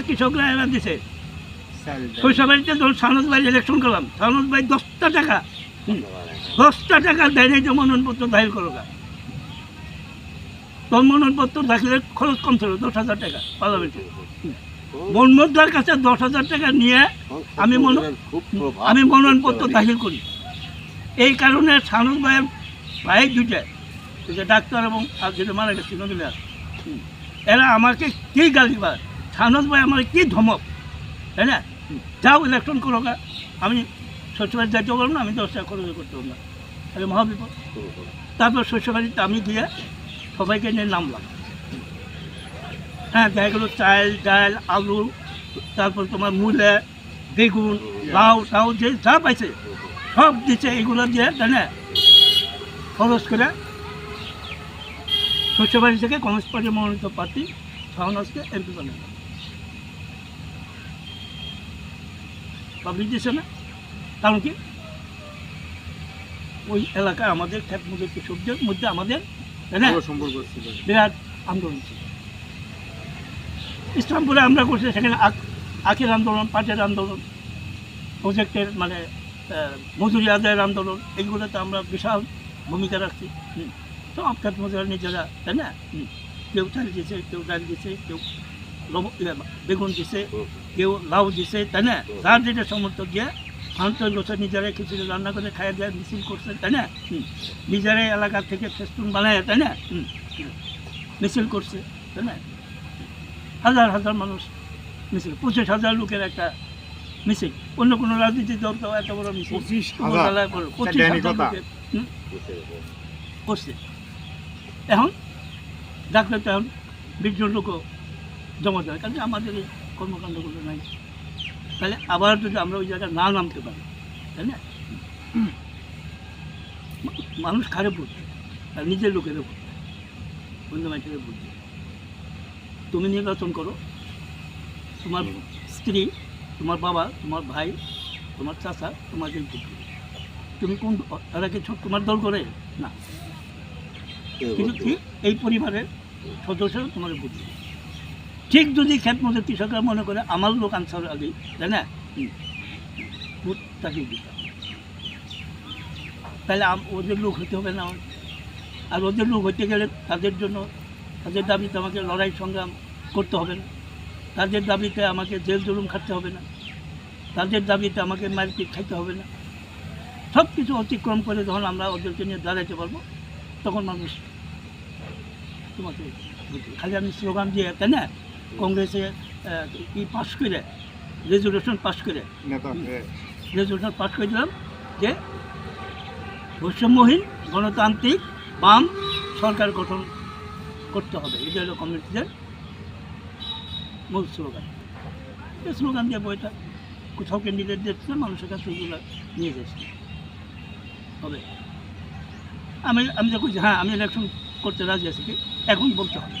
কৃষকরা এরা দিছে। শৈশবাড়িতে ধরুন সানদ ভাই ইলেকশন করলাম। সানদ ভাই দশটা টাকা। দশটা টাকা দেয় নাই যে মনোনয়নপত্র দাখিল করো। তোর মনোনয়নপত্র দাখিলের খরচ কম ছিল দশ হাজার টাকা পার্লামেন্টে। মনমোদ্দার কাছে দশ হাজার টাকা নিয়ে আমি মনে- আমি মনোনয়নপত্র দাখিল করি। এই কারণে সানুর ভাইয়ের ভাই দুইটা ডাক্তার এবং আর যেটা মারা গেছে নদীলা এরা আমাকে কি গালি বা সানুর ভাই আমার কি ধমক? তাই না? যাও ইলেকশন করো। আমি শ্বশুরবাড়ি যাইতে পারব না, আমি দশ টাকা খরচ করতে পারব না। তাহলে মহাবিপদ। তারপর শ্বশুরবাড়িতে আমি দিয়ে সবাইকে নিয়ে নামলাম হ্যাঁ দেখা গেলো চাল ডাল আলু তারপর তোমার মূলে, বেগুন লাউ টাউ যে যা পাইছে সব দিচ্ছে এগুলো দিয়ে তাই না? খরচ করে শ্বশুরবাড়ি থেকে কংগ্রেস পার্টির মনোনীত প্রার্থী শাহনাজকে এমপি বানাবে পাবলিক দিচ্ছে না কারণ কি? ওই এলাকায় আমাদের খ্যাত মধ্যে কৃষকদের মধ্যে আমাদের সম্পর্ক ছিল। বিরাট আন্দোলন ছিল। ইসলামপুরে আমরা করছি সেখানে আখের আন্দোলন পাটের আন্দোলন প্রজেক্টের মানে মজুরি আদায়ের আন্দোলন এইগুলোতে আমরা বিশাল ভূমিকা রাখছি। হুম। তো আপনার মজুরা নিজেরা তাই না। কেউ চাল দিছে কেউ ডাল দিছে কেউ বেগুন দিছে কেউ লাউ দিছে তাই না যার যেটা সমর্থক দিয়ে আন্তরিক লোক নিজেরাই খিচুড়ি রান্না করে খাইয়ে দেয় মিছিল করছে তাই না। নিজেরাই এলাকা থেকে ফেস্টুন বানায় তাই না মিছিল করছে তাই না হাজার হাজার মানুষ মিছিল পঁচিশ হাজার লোকের একটা মিছিল অন্য কোনো রাজনীতি দল তো এত বড় মিছিল পঁচিশ হাজার করছে এখন ডাকলে তো এখন বিশজন লোকও জমা দেয় কারণ আমাদের এই কর্মকাণ্ডগুলো নাই। তাহলে আবার যদি আমরা ওই জায়গায় না নামতে পারি তাই না? মানুষ খারাপ বুঝবে আর নিজের লোকেরও বুঝবে অন্য মানুষের বুঝবে তুমি নির্বাচন করো। তোমার স্ত্রী তোমার বাবা তোমার ভাই তোমার চাচা ভোট দেবে। তুমি কোন তারা কিছু তোমার দল করে? না। কিন্তু কি এই পরিবারের সদস্য তোমার দেবে। ঠিক যদি ক্ষেত মধ্যে কৃষকরা মনে করে, আমার লোক আনসার আগে, তাই না? তাকে তাহলে ওদের লোক হতে হবে না। আর ওদের লোক হতে গেলে তাদের জন্য, তাদের দাবিতে আমাকে লড়াই সংগ্রাম করতে হবে না। তাদের দাবিতে আমাকে জেল জুলুম খাটতে হবে না। তাদের দাবিতে আমাকে মারপিট খাইতে হবে না। সব কিছু অতিক্রম করে যখন আমরা ওদেরকে নিয়ে দাঁড়াইতে পারব, তখন মানুষ তোমাকে। খালি আমি স্লোগান দিয়ে, তাই না? কংগ্রেসে ই পাশ করে রেজলিউশন পাশ করে। নেতা রেজলিউশন পাশ করে দিলাম যে বৈষম্যহীন গণতান্ত্রিক বাম সরকার গঠন করতে হবে। এটা হলো কমিউনিটিদের মূল স্লোগান। এই স্লোগান দিয়ে বইটা কোথাও ক্যান্ডিডেট দিচ্ছে মানুষের কাছে এগুলো নিয়ে যাচ্ছে হবে আমি আমি যখন হ্যাঁ আমি ইলেকশন করতে রাজি আছি কি এখন বলতে হবে।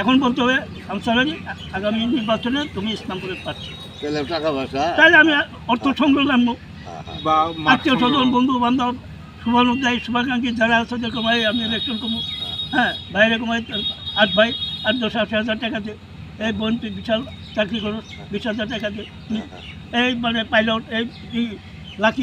এখন বলতে হবে আনসারারি আগামী নির্বাচনে তুমি ইসলামপুরের প্রার্থী তাহলে টাকা পয়সা? তাহলে আমি অর্থ সংগ্রহ আনব বা আত্মীয় স্বজন বন্ধু বান্ধব শুভানুদ্দায়ী শুভাকাঙ্ক্ষী যারা আছে দেখো ভাই আমি ইলেকশন করব। হ্যাঁ বাইরে কমাই আট ভাই আট দশ আশি হাজার টাকা দে। এই বোন তুই বিশাল চাকরি করো বিশ হাজার টাকা দে। হুম। এই মানে পাইলট এই এই লাকি।